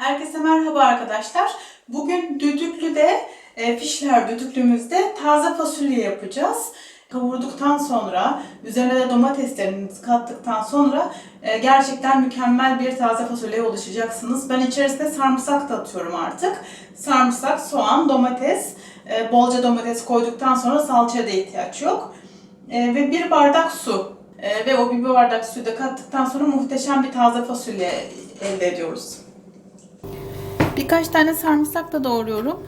Herkese merhaba arkadaşlar. Bugün düdüklüde, e, fişler düdüklümüzde taze fasulye yapacağız. Kavurduktan sonra, üzerine de domateslerinizi kattıktan sonra e, gerçekten mükemmel bir taze fasulyeye ulaşacaksınız. Ben içerisine sarımsak da atıyorum artık. Sarımsak, soğan, domates, e, bolca domates koyduktan sonra salçaya da ihtiyaç yok. E, ve bir bardak su. Ve o bir bardak suyu da kattıktan sonra muhteşem bir taze fasulye elde ediyoruz. Birkaç tane sarımsak da doğruyorum.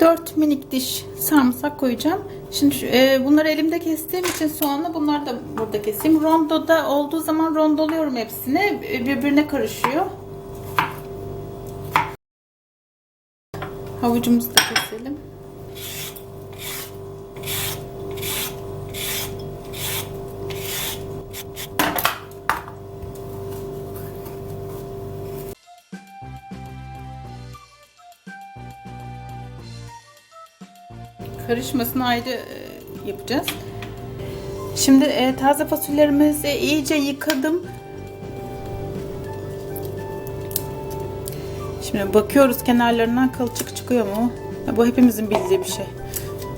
4 minik diş sarımsak koyacağım. Şimdi e, bunları elimde kestiğim için soğanla bunları da burada keseyim. Rondoda olduğu zaman rondoluyorum hepsini. E, Birbirine karışıyor. Havucumuzu da karışmasını ayrı e, yapacağız. Şimdi e, taze fasulyelerimizi iyice yıkadım. Şimdi bakıyoruz kenarlarından kılçık çıkıyor mu? Ya bu hepimizin bildiği bir şey.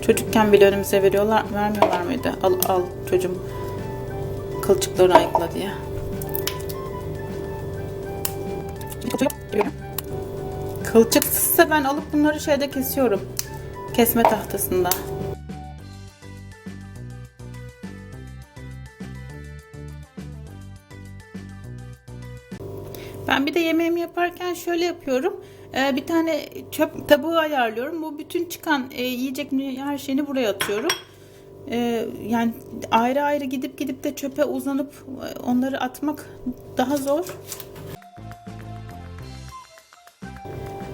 Çocukken bile önümüze veriyorlar, vermiyorlar mıydı? Al al çocuğum kılçıkları ayıkla diye. Kılçıksızsa ben alıp bunları şeyde kesiyorum. Kesme tahtasında. Ben bir de yemeğimi yaparken şöyle yapıyorum. Ee, bir tane çöp tabağı ayarlıyorum. Bu bütün çıkan e, yiyecek her şeyini buraya atıyorum. Ee, yani ayrı ayrı gidip gidip de çöpe uzanıp e, onları atmak daha zor.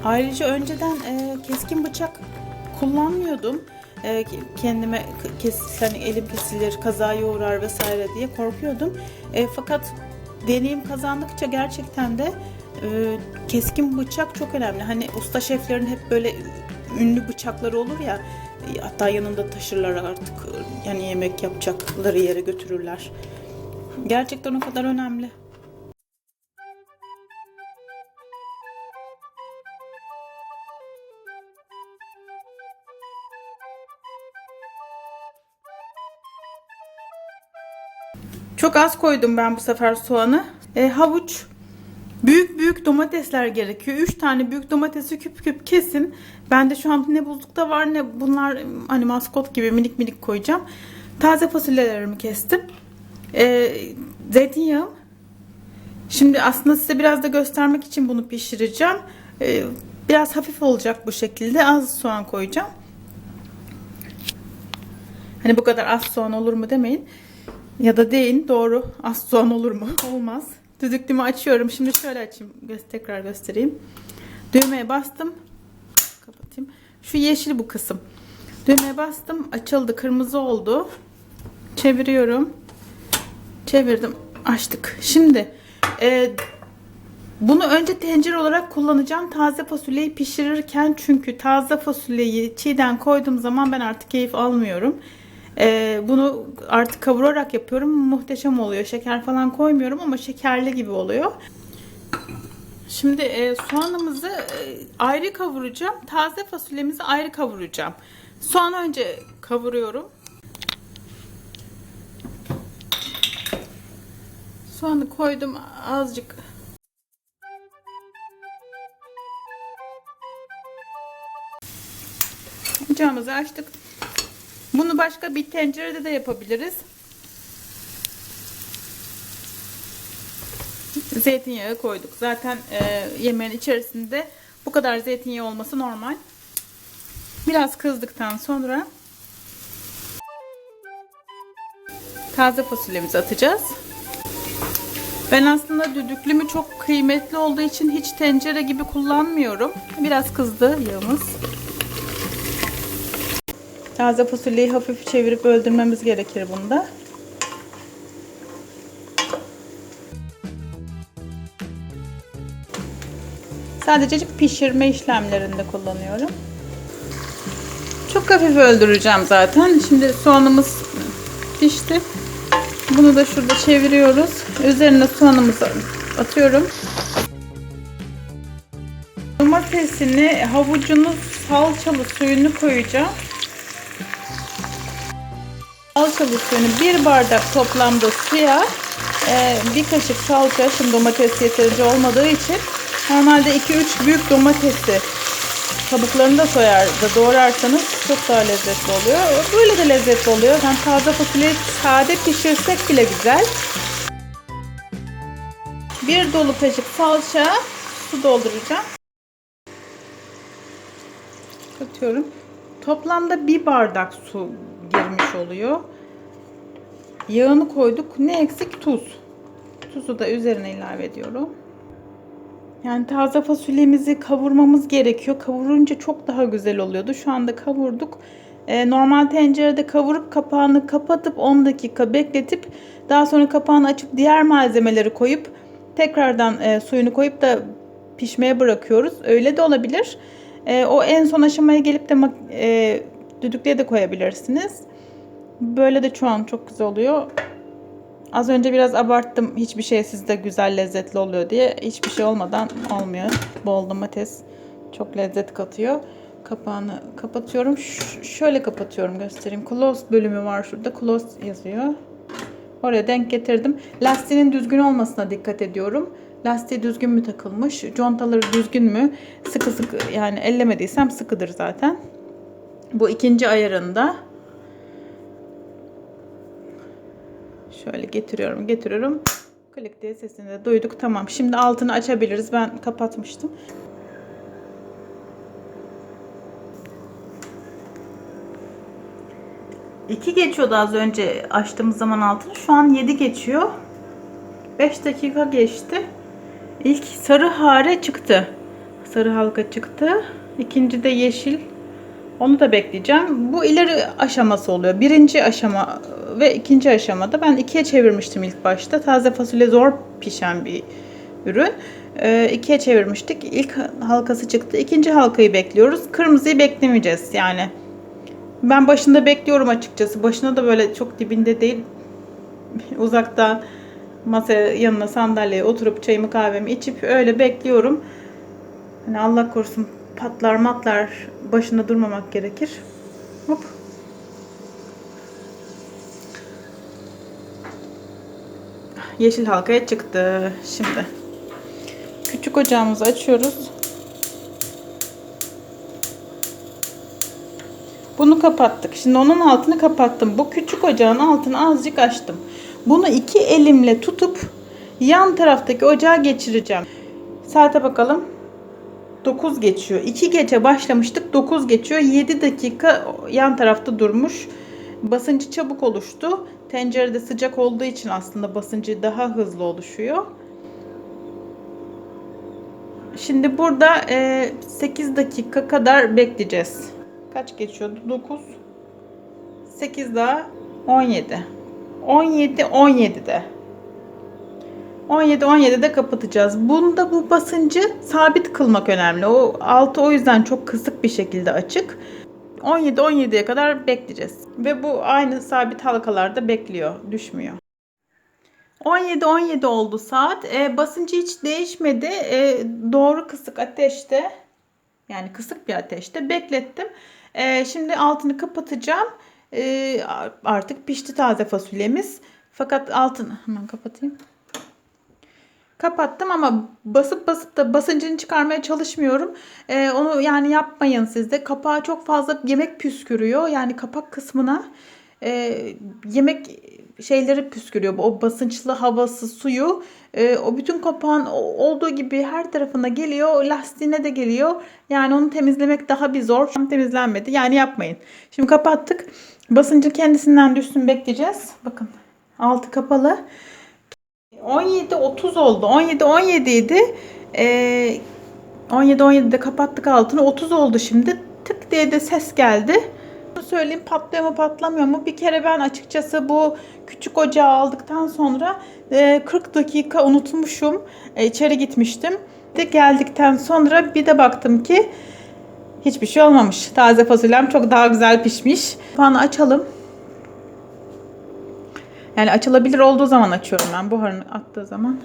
Ayrıca önceden e, keskin bıçak kullanmıyordum. E, kendime kes, hani elim kesilir, kazaya uğrar vesaire diye korkuyordum. E, fakat deneyim kazandıkça gerçekten de e, keskin bıçak çok önemli. Hani usta şeflerin hep böyle ünlü bıçakları olur ya e, hatta yanında taşırlar artık yani yemek yapacakları yere götürürler. Gerçekten o kadar önemli. Çok az koydum ben bu sefer soğanı. E, havuç, büyük büyük domatesler gerekiyor. 3 tane büyük domatesi küp küp kesin. Bende şu an ne buzlukta var ne bunlar hani maskot gibi minik minik koyacağım. Taze fasulyelerimi kestim. E, zeytinyağım. Şimdi aslında size biraz da göstermek için bunu pişireceğim. E, biraz hafif olacak bu şekilde. Az soğan koyacağım. Hani bu kadar az soğan olur mu demeyin. Ya da deyin doğru az soğan olur mu? Olmaz. Düdüklümü açıyorum. Şimdi şöyle açayım. Tekrar göstereyim. Düğmeye bastım. Kapatayım. Şu yeşil bu kısım. Düğmeye bastım. Açıldı. Kırmızı oldu. Çeviriyorum. Çevirdim. Açtık. Şimdi e, bunu önce tencere olarak kullanacağım. Taze fasulyeyi pişirirken çünkü taze fasulyeyi çiğden koyduğum zaman ben artık keyif almıyorum. Ee, bunu artık kavurarak yapıyorum. Muhteşem oluyor. Şeker falan koymuyorum ama şekerli gibi oluyor. Şimdi e, soğanımızı e, ayrı kavuracağım. Taze fasulyemizi ayrı kavuracağım. Soğanı önce kavuruyorum. Soğanı koydum azıcık. Ocağımızı açtık. Bunu başka bir tencerede de yapabiliriz. Zeytinyağı koyduk. Zaten e, yemeğin içerisinde bu kadar zeytinyağı olması normal. Biraz kızdıktan sonra taze fasulyemizi atacağız. Ben aslında düdüklümü çok kıymetli olduğu için hiç tencere gibi kullanmıyorum. Biraz kızdı yağımız. Taze fasulyeyi hafif çevirip öldürmemiz gerekir bunda. Sadece pişirme işlemlerinde kullanıyorum. Çok hafif öldüreceğim zaten. Şimdi soğanımız pişti. Bunu da şurada çeviriyoruz. Üzerine soğanımızı atıyorum. domatesini, havucunu, salçalı suyunu koyacağım. Salçalı suyunu bir bardak toplamda suya e, bir kaşık salça. Şimdi domates yeterince olmadığı için normalde 2-3 büyük domatesi kabuklarını da soyar da doğrarsanız çok daha lezzetli oluyor. Böyle de lezzetli oluyor. Yani taze fasulyeyi sade pişirsek bile güzel. Bir dolu kaşık salça su dolduracağım. Katıyorum. Toplamda bir bardak su girmiş oluyor. Yağını koyduk. Ne eksik? Tuz. Tuzu da üzerine ilave ediyorum. Yani taze fasulyemizi kavurmamız gerekiyor. Kavurunca çok daha güzel oluyordu. Şu anda kavurduk. Ee, normal tencerede kavurup kapağını kapatıp 10 dakika bekletip daha sonra kapağını açıp diğer malzemeleri koyup tekrardan e, suyunu koyup da pişmeye bırakıyoruz. Öyle de olabilir. E, o en son aşamaya gelip de e, de koyabilirsiniz. Böyle de şu an çok güzel oluyor. Az önce biraz abarttım. Hiçbir şey sizde güzel lezzetli oluyor diye. Hiçbir şey olmadan olmuyor. Bol domates çok lezzet katıyor. Kapağını kapatıyorum. Ş- şöyle kapatıyorum göstereyim. Close bölümü var şurada. Close yazıyor. Oraya denk getirdim. Lastiğinin düzgün olmasına dikkat ediyorum. Lastiği düzgün mü takılmış? Contaları düzgün mü? Sıkı sıkı yani ellemediysem sıkıdır zaten. Bu ikinci ayarında. Şöyle getiriyorum, getiriyorum. Klik diye sesini de duyduk. Tamam. Şimdi altını açabiliriz. Ben kapatmıştım. İki geçiyordu az önce açtığımız zaman altını. Şu an 7 geçiyor. 5 dakika geçti. İlk sarı hare çıktı. Sarı halka çıktı. İkinci de yeşil. Onu da bekleyeceğim. Bu ileri aşaması oluyor. Birinci aşama ve ikinci aşamada ben ikiye çevirmiştim ilk başta. Taze fasulye zor pişen bir ürün. Ee, ikiye çevirmiştik. İlk halkası çıktı. İkinci halkayı bekliyoruz. Kırmızıyı beklemeyeceğiz yani. Ben başında bekliyorum açıkçası. Başına da böyle çok dibinde değil. Uzakta masaya yanına sandalyeye oturup çayımı kahvemi içip öyle bekliyorum. Hani Allah korusun patlar matlar başında durmamak gerekir. Hop. Yeşil halkaya çıktı. Şimdi küçük ocağımızı açıyoruz. Bunu kapattık. Şimdi onun altını kapattım. Bu küçük ocağın altını azıcık açtım. Bunu iki elimle tutup yan taraftaki ocağa geçireceğim. Saate bakalım. 9 geçiyor. 2 gece başlamıştık. 9 geçiyor. 7 dakika yan tarafta durmuş. Basıncı çabuk oluştu. Tencerede sıcak olduğu için aslında basıncı daha hızlı oluşuyor. Şimdi burada 8 dakika kadar bekleyeceğiz. Kaç geçiyordu? 9 8 daha 17. 17 17'de. 17 17'de kapatacağız. Bunda bu basıncı sabit kılmak önemli. O altı o yüzden çok kısık bir şekilde açık. 17 17'ye kadar bekleyeceğiz. Ve bu aynı sabit halkalarda bekliyor, düşmüyor. 17 17 oldu saat. E, basıncı hiç değişmedi. E, doğru kısık ateşte yani kısık bir ateşte beklettim. E, şimdi altını kapatacağım. E, artık pişti taze fasulyemiz. Fakat altını hemen kapatayım. Kapattım ama basıp basıp da basıncını çıkarmaya çalışmıyorum. Ee, onu yani yapmayın siz de. Kapağı çok fazla yemek püskürüyor. Yani kapak kısmına e, yemek şeyleri püskürüyor. O basınçlı havası, suyu e, o bütün kapağın olduğu gibi her tarafına geliyor. Lastiğine de geliyor. Yani onu temizlemek daha bir zor. Tam temizlenmedi. Yani yapmayın. Şimdi kapattık. Basıncı kendisinden düşsün bekleyeceğiz. Bakın altı kapalı. 17 30 oldu. 17 17 idi. Ee, 17 17'de kapattık altını. 30 oldu şimdi. Tık diye de ses geldi. Söyleyeyim patlıyor mu patlamıyor mu? Bir kere ben açıkçası bu küçük ocağı aldıktan sonra e, 40 dakika unutmuşum. E, içeri gitmiştim. De geldikten sonra bir de baktım ki hiçbir şey olmamış. Taze fasulyem çok daha güzel pişmiş. Kapağını açalım. Yani açılabilir olduğu zaman açıyorum ben buharını attığı zaman.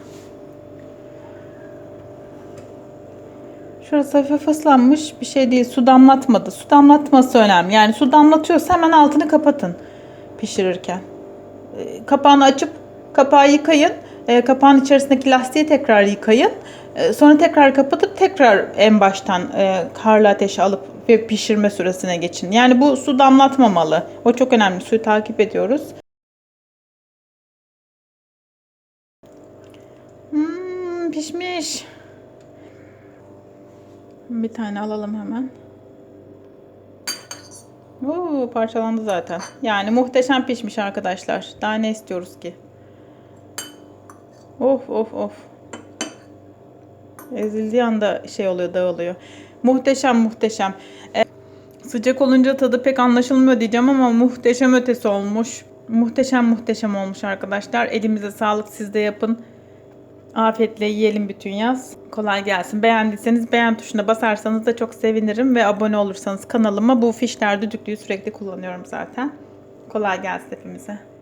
Şurası hafif ıslanmış. Bir şey değil. Su damlatmadı. Su damlatması önemli. Yani su damlatıyorsa hemen altını kapatın pişirirken. E, Kapağını açıp kapağı yıkayın. E, Kapağın içerisindeki lastiği tekrar yıkayın. E, Sonra tekrar kapatıp tekrar en baştan e, karlı ateşe alıp ve pişirme süresine geçin. Yani bu su damlatmamalı. O çok önemli. Suyu takip ediyoruz. Pişmiş. Bir tane alalım hemen. Oo, parçalandı zaten. Yani muhteşem pişmiş arkadaşlar. Daha ne istiyoruz ki? Of of of. Ezildiği anda şey oluyor, dağılıyor. Muhteşem muhteşem. E, sıcak olunca tadı pek anlaşılmıyor diyeceğim ama muhteşem ötesi olmuş. Muhteşem muhteşem olmuş arkadaşlar. Elimize sağlık siz de yapın. Afiyetle yiyelim bütün yaz. Kolay gelsin. Beğendiyseniz beğen tuşuna basarsanız da çok sevinirim ve abone olursanız kanalıma bu fişler düdüklüyü sürekli kullanıyorum zaten. Kolay gelsin hepimize.